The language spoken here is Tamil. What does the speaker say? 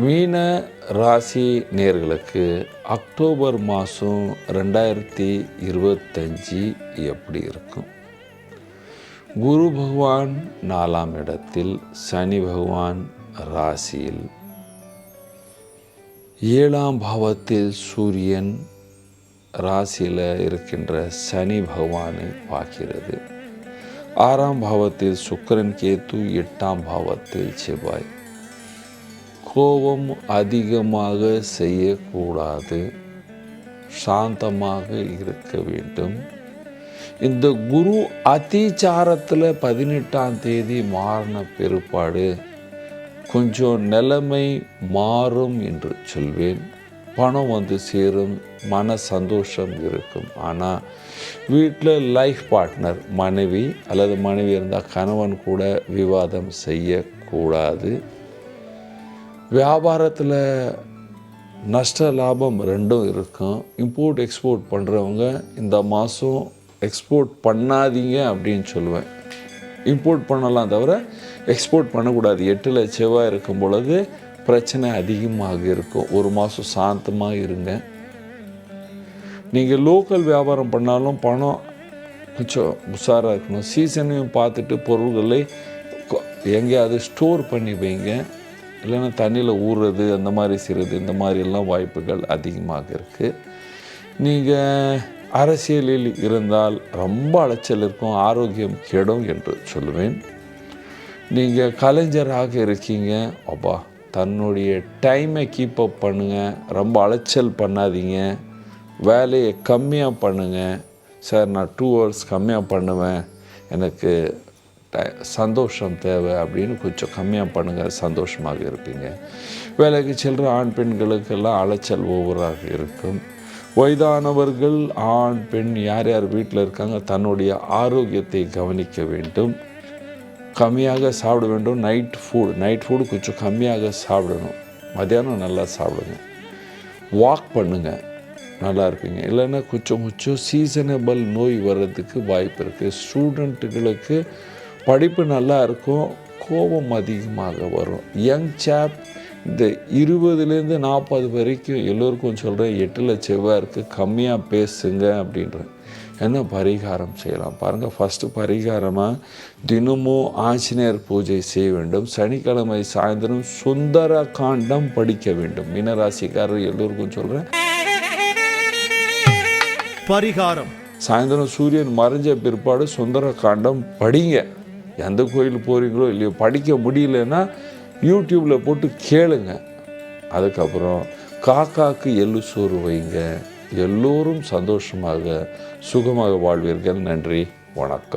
மீன ராசி நேர்களுக்கு அக்டோபர் மாதம் ரெண்டாயிரத்தி இருபத்தஞ்சி எப்படி இருக்கும்? குரு பகவான் நாலாம் இடத்தில் சனி பகவான் ராசியில். ஏழாம் பாவத்தில் சூரியன் ராசியில் இருக்கின்ற சனி பகவானை பார்க்கிறது. ஆறாம் பாவத்தில் சுக்கிரன் கேத்து எட்டாம் பாவத்தில் செவ்வாய். கோபம் அதிகமாக செய்யக்கூடாது. சாந்தமாக இருக்க வேண்டும். இந்த குரு அதிச்சாரத்தில் பதினெட்டாம் தேதி மாறின பிற்பாடு கொஞ்சம் நிலைமை மாறும் என்று சொல்வேன். பணம் வந்து சேரும் மன சந்தோஷம் இருக்கும். ஆனால் வீட்டில் லைஃப் பார்ட்னர் மனைவி அல்லது மனைவி இருந்தால் கணவன் கூட விவாதம் செய்யக்கூடாது. வியாபாரத்தில் நஷ்ட லாபம் ரெண்டும் இருக்கும். இம்போர்ட் எக்ஸ்போர்ட் பண்ணுறவங்க இந்த மாதம் எக்ஸ்போர்ட் பண்ணாதீங்க அப்படின்னு சொல்லுவேன். இம்போர்ட் பண்ணலாம் தவிர எக்ஸ்போர்ட் பண்ணக்கூடாது. எட்டில் செவ்வாய் இருக்கும் பொழுது பிரச்சனை அதிகமாக இருக்கும். ஒரு மாதம் சாந்தமாக இருங்க. நீங்கள் லோக்கல் வியாபாரம் பண்ணாலும் பணம் கொஞ்சம் உஷாராக இருக்கணும். சீசனையும் பார்த்துட்டு பொருள்களை எங்கேயாவது ஸ்டோர் பண்ணி வைங்க. இல்லைன்னா தண்ணியில் ஊறுறது அந்த மாதிரி செய்கிறது இந்த மாதிரி எல்லாம் வாய்ப்புகள் அதிகமாக இருக்குது நீங்கள் அரசியலில் இருந்தால் ரொம்ப அலைச்சல் இருக்கும் ஆரோக்கியம் கெடும் என்று சொல்லுவேன். நீங்கள் கலைஞராக இருக்கீங்க அப்பா தன்னுடைய டைமை கீப் அப் பண்ணுங்கள் ரொம்ப அலைச்சல் பண்ணாதீங்க. வேலையை கம்மியாக பண்ணுங்கள் சார் நான் டூ ஹவர்ஸ் கம்மியாக பண்ணுவேன். எனக்கு சந்தோஷம் தேவை அப்படின்னு கொஞ்சம் கம்மியாக பண்ணுங்கள் சந்தோஷமாக இருப்பீங்க. வேலைக்கு செல்கிற ஆண் பெண்களுக்கெல்லாம் அலைச்சல் ஓவராக இருக்கும். வயதானவர்கள் ஆண் பெண் யார் யார் வீட்டில் இருக்காங்க தன்னுடைய ஆரோக்கியத்தை கவனிக்க வேண்டும். கம்மியாக சாப்பிட வேண்டும். நைட் ஃபுட் நைட் ஃபுட் கொஞ்சம் கம்மியாக சாப்பிடணும். மத்தியானம் நல்லா சாப்பிடுங்க. வாக் பண்ணுங்க. நல்லா இருப்பீங்க. இல்லைன்னா கொஞ்சம் கொஞ்சம் சீசனபிள் நோய் வர்றதுக்கு வாய்ப்பு இருக்குது ஸ்டூடெண்ட்டுகளுக்கு படிப்பு நல்லா இருக்கும் கோபம் அதிகமாக வரும். யங் சேப் இந்த இருபதுலேருந்து நாற்பது வரைக்கும் எல்லோருக்கும் சொல்கிறேன் எட்டில் செவ்வாய் இருக்குது கம்மியாக பேசுங்க அப்படின்றேன் என்ன பரிகாரம் செய்யலாம்? பாருங்கள் ஃபஸ்ட்டு பரிகாரமாக தினமும் ஆஞ்சநேயர் பூஜை செய்ய வேண்டும். சனிக்கிழமை சாயந்தரம் சுந்தர காண்டம் படிக்க வேண்டும். மீனராசிக்காரர் எல்லோருக்கும் சொல்கிறேன் பரிகாரம். சாயந்தரம் சூரியன் மறைஞ்ச பிற்பாடு சுந்தர காண்டம் படிங்க. எந்த கோயிலுக்கு போகிறீங்களோ இல்லையோ படிக்க முடியலன்னா யூடியூப்பில் போட்டு கேளுங்க. அதுக்கப்புறம் காக்காக்கு எள்ளு சோறு வைங்க. எல்லோரும் சந்தோஷமாக சுகமாக வாழ்வீர்கள். நன்றி. வணக்கம்.